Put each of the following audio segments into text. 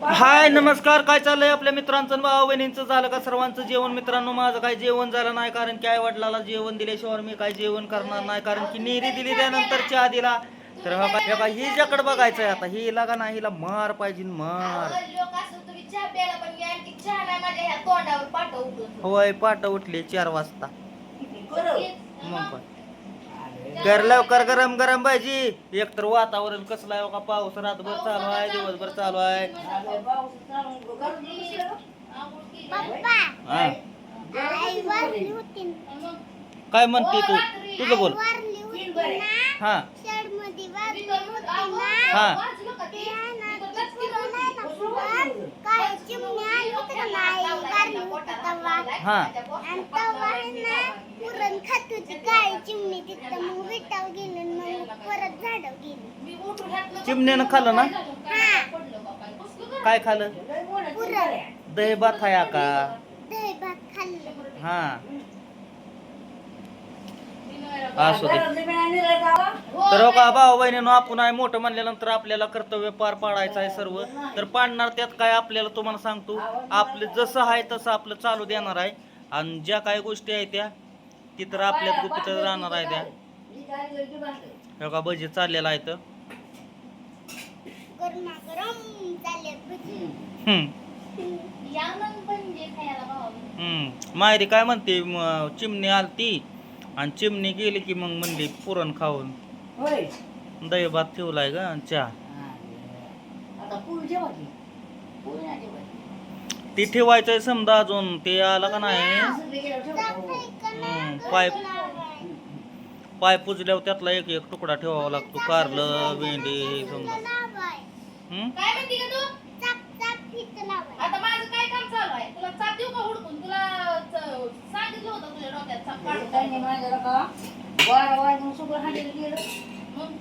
हाय नमस्कार. काय चाललंय आपल्या मित्रांचं भाऊ बहिणींचं झालं का सर्वांचं जेवण मित्रांनो? माझं काय जेवण झालं नाही कारण की आई वडिलाला जेवण दिल्याशिवाय मी काय जेवण करणार नाही कारण की नेहरी दिली त्यानंतर चहा दिला तर हा काय- हे काय हिच्याकडे बघायचंय आता. हिला का नाही हिला मार पाहिजे मार. पण ह्या पाट उठले चार वाजता. मग काय कर लवकर गरम गरम भाजी. एकतर वातावरण कसलं आहे का पाऊस रातभर चालू आहे दिवसभर चालू आहे. हा. काय म्हणते तू? तुझं बोल. हा. हा. हा. चिमण्यानं खाल्लं ना? हा काय खाल्लं? दही भात आहे का? दही भात खाल्लं. हा. असू दे. तर हो का भाऊ बहिणीनं आपण आहे मोठं म्हणल्यानंतर आपल्याला कर्तव्य पार पाडायचं आहे सर्व. तर पाडणार त्यात काय आपल्याला तुम्हाला सांगतो आपलं जसं आहे तसं आपलं चालू देणार आहे. आणि ज्या काही गोष्टी आहेत त्या ती तर आपल्यात गुपित राहणार आहे त्या. हे का भजी चाललेला आहे तर. मायरी काय म्हणते चिमणी आलती? आणि चिमणी गेली की मग म्हणली पुरण खाऊन. होय. दही भात ठेवलाय का? आणि चहा आता नाही जेवायची. ती ठेवायचंय समजा अजून. ते आलं का नाही? सगळे गेल्यावर ठेवतो. हम्म, पाय पाय पुजल्यावर त्यातला एक एक तुकडा ठेवावा लागतो. कारलं भेंडी हे समजा. हम्म? काय म्हणते का तू चाप चाप फित लावाय आता माझं काय काम चालू आहे? तुला चाप देऊ का हुडकून? सांगितलं होतं तुझ्या डोक्यात चाप काढून मग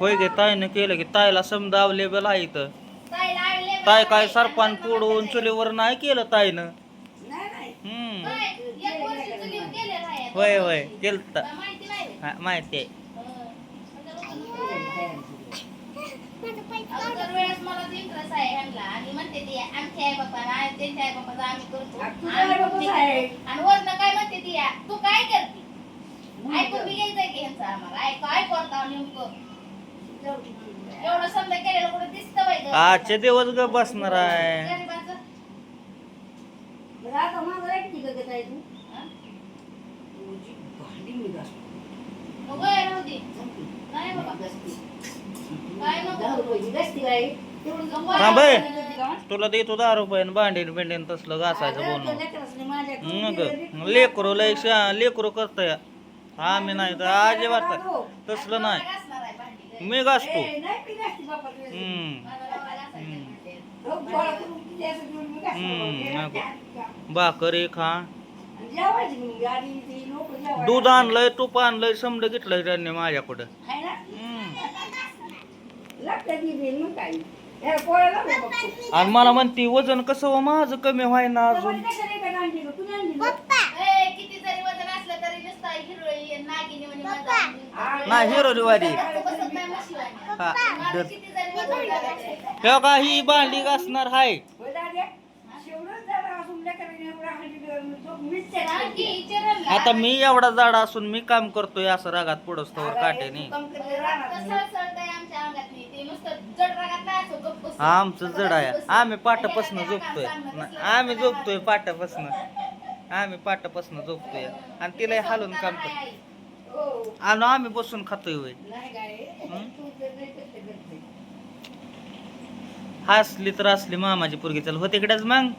होय गे ताईनं केलं की ताईला समजा अवेलेबल आहे ताईला आणले ताई काय सरपान पोडून चुलीवर नाही केलं ताईनं? नाही नाही. हम्म. काय? एक वर्षीचं घेऊन गेलेलं आहे. होय होय केलं माहिती नाही. हा, माहिती आहे हं. माझं पैसे अगोदर वेळेस मला इंटरेस्ट आहे ह्यांना आणि म्हणते ती आमची आई आणि आई बाप्पाचं आम्ही करतो आ, तुझं आणि आहे. आणि वरनं काय म्हणते ती काय करते ऐकून बी घ्यायचंय की ह्यांचं आम्हाला ऐक ऐकू आता नेमकं एवढं समजा केलेलं कुठं दिसतं बाई गं? आजचे दिवस ग बसणार आहे गरिबाचं, बरं, आता माझं ऐकते का गं ताई तू हं? तुझी भांडी मी घासतो. मग वय राहू दे. नाही बाबा. घासते. काय नको. दहा रुपयाची घासते काय? तेवढं जाऊन थांब हे. तुला देतो दहा रुपये भांडीन बिंडीन तसलं घासायचं माझ्या मग लेकरू लय शा लेकरू करतोय आम्ही नाही तर अजिबात तसलं नाही. मी घासतो. हम्म. हो. भाकरी खा जेवायची मग गाडी ती लोकं जेवायला. दूध आणलंय तूप आणलंय समजा घेतलंय त्यांनी माझ्याकडं आहे ना? हम्म. लागतं ती बिल मग काय. याला पोळ्याला नाही बघतो. आणि मला म्हणती वजन कसं हो माझं कमी व्हाय ना अजून तुम्हाला कशाला एका आणली गं? तुम्ही आणली गं? ए, किती जरी वजन असलं तरी नुसता हिरोळी नागिनी म्हणे माझा आ, नाही हिरोरीवाली बसत नाही म्हशीवाणी. हा माझं डर- किती जरी वजन झालं तेव्हा का ही भांडी घासणार हाय आता मी एवढा जाडा असून मी काम करतोय असं रागात पुढस्तवर काट्याने. आमचं जड आहे. आम्ही पाटापासून झोपतोय. आम्ही झोपतोय पाटापासून आम्ही पाटापासून झोपतोय. आणि तिला हालून काम करतो. हो. आणि आम्ही बसून खातोय वय हं? हसली तर असली मामाची पोरगी चल. होते इकडेच मग.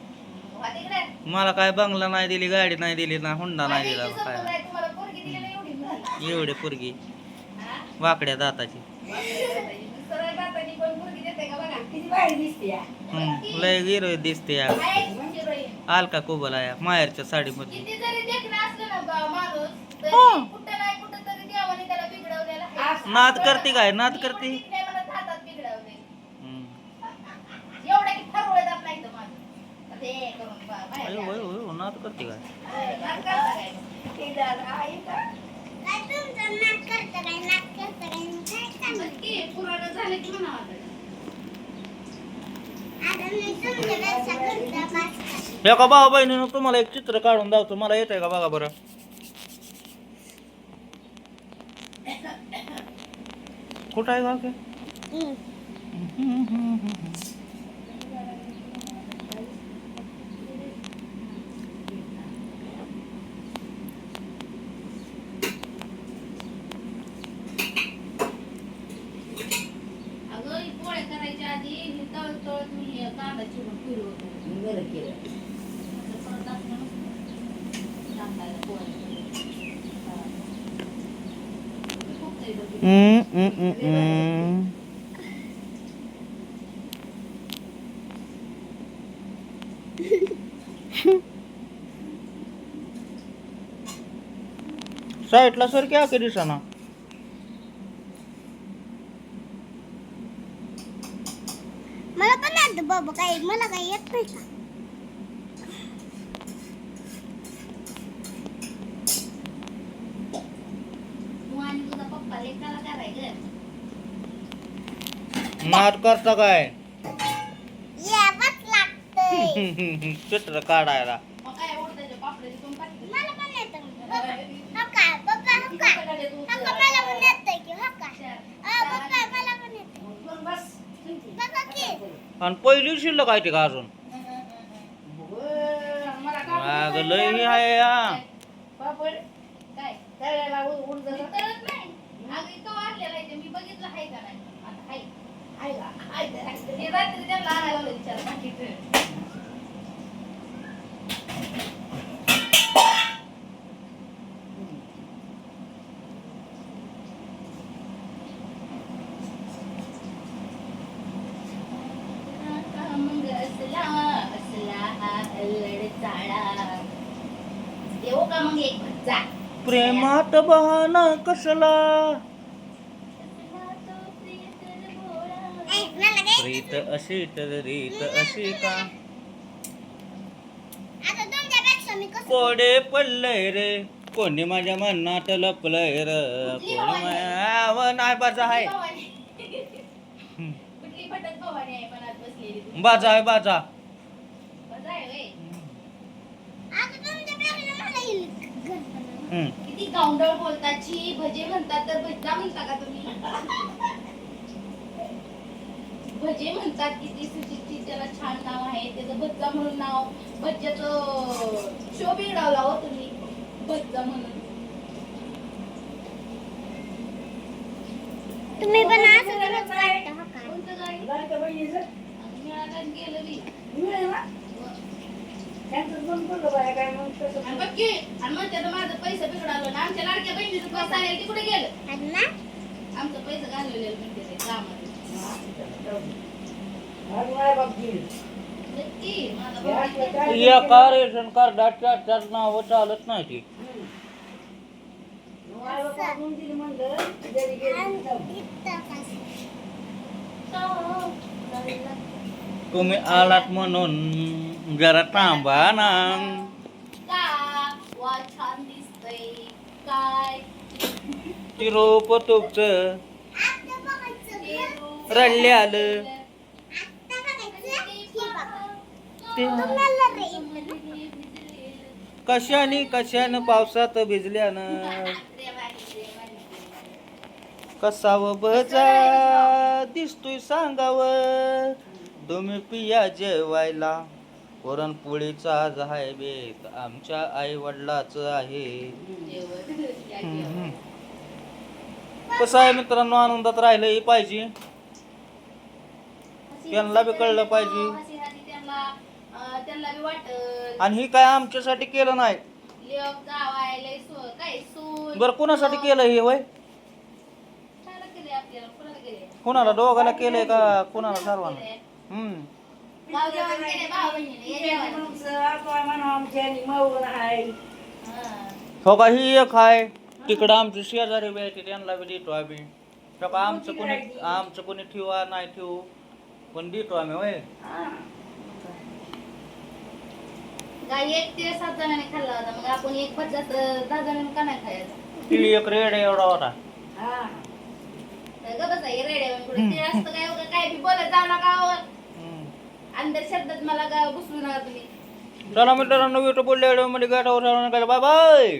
मला काय बंगला नाही दिली गाडी नाही दिली ना हुंडा नाही दिला काय समजून आहे, तुम्हाला पोरगी दिली ना एवढी पोरगी हा? वाकड्या दाताची सरळ दातानी पण पोरगी देते का बघा. किती भारी दिसते या. हम्म, लय गिरो दिसते या हिरोईन. आलका कोबला या माहेरच्या साडीमध्ये किती जरी देखणं असलं ना बा माणूस तरी हो. नाद करते काय नाद करते म्हणावं आता. आणि तुमच्यापेक्षा घरचा पास्ता. एका भाऊ बहिणीनं तुम्हाला एक चित्र काढून दावतो मला येत आहे का बघा बरं कुठं आहे का हम्म. अगं ही पोळ्या करायच्या आधी मी तळत तळत मी हे कांदा चिरून फिरवतो बरं केलं असं परत टाकलं नसतं. टाकायला पोळ्या. हा. खूप काही बघितलं. हम्म, हम्म, हम्म, हम्म. साईडला सर क्या के दिसाना मला पण काही मला काही येत नाही का? करता काय? यावंच लागतंय. चित्र काढायला. काय मला पण येतं हो का? पप्पा हो का? हो का? मला पण येतंय की हो का? अ, पप्पा मला पण येतंय. बस. आणि पहिली शिल्लक आहे ते का अजून? अगं लय हे. आहे या नाही आहे बघितलं आहे का नाही आता आहे आहे का आहे का? आहे का? हे रात्री त्यांना आणायला लावलं विचार सांगितलं मग असला असला अल्लड चाळा येऊ का मग एक? जा. प्रेमात बहाना कसला? प्रीत अशी तर रीत अशी का? कोडे पडलंय रे. कोणी माझ्या मनात लपलंय र. कोणी माझ्या नाही बाजा आहे? बाजा आहे बाजा बरं आहे व्हय. आता तुमच्यापेक्षा मला येईल घर बनवायला. हम्म. किती गावंडळ बोलतात छी भजे म्हणतात तर भज्जा म्हणता का तुम्ही? भजे म्हणतात किती सुचितची त्याला छान नाव आहे त्याचं भज्जा म्हणून नाव भज्जाचं शो बिघडवला हो तुम्ही भज्जा म्हणून. तुम्ही पण राहता हो मिळालं गेलं बी मिळेल ना त्यांचं बंद पडलं बाया काय मग तसं आणि बघ की, आणि म्हणते तर माझं पैसे बिघडालं ना आमच्या लाडक्या बहिणीचं पैसा आले ते कुठे गेलं? आणि ना आमचं पैसे घालवलेलं म्हणते ते कामामध्ये आज माझ्या बाबतीत बघ की, माझा हे भाऊ असलं इथे- काय? एका रेशन चार चार नावं चालत नाही ती. तुम्ही आलात म्हणून. जरा थांबा ना ती रोप तुमचं रडले आलं. कशाने कशानं पावसात भिजल्यानं? कसाव बजा दिसतोय सांगाव? तुम्ही पिया जेवायला. पुरणपोळीचा आज आहे बेत आमच्या आई वडिलाच आहे. कसं आहे मित्रांनो आनंदात राहिलं पाहिजे. त्यांना बी कळलं पाहिजे. बी वाटत. आणि ही काय आमच्यासाठी केलं नाही. बरं कोणासाठी केलं हे वय? कोणाला दोघाला केलंय का? कोणाला सर्वांना हम्म. हा. का? ही एक आहे. तिकडं आमची शेजारी बी आहे ती त्यांना बी देतो आम्ही. का आमचं कोणी आमचं कोणी ठेवा नाही ठेवू पण देतो आम्ही होय. हा. एक ते सात जणांनी खाल्ला होता मग आपण एक पचास दहा जणांनी का नाही खायचा? ती एक रेड एवढा होता. रेड्या काय उगा काय बी बोलत जाऊ नका अंदर शब्दात मला गा- घुसवू नका तुम्ही. चला मित्रांनो व्हिडिओ बोलल्या व्हिडिओमध्ये गाठावर बाय बाय.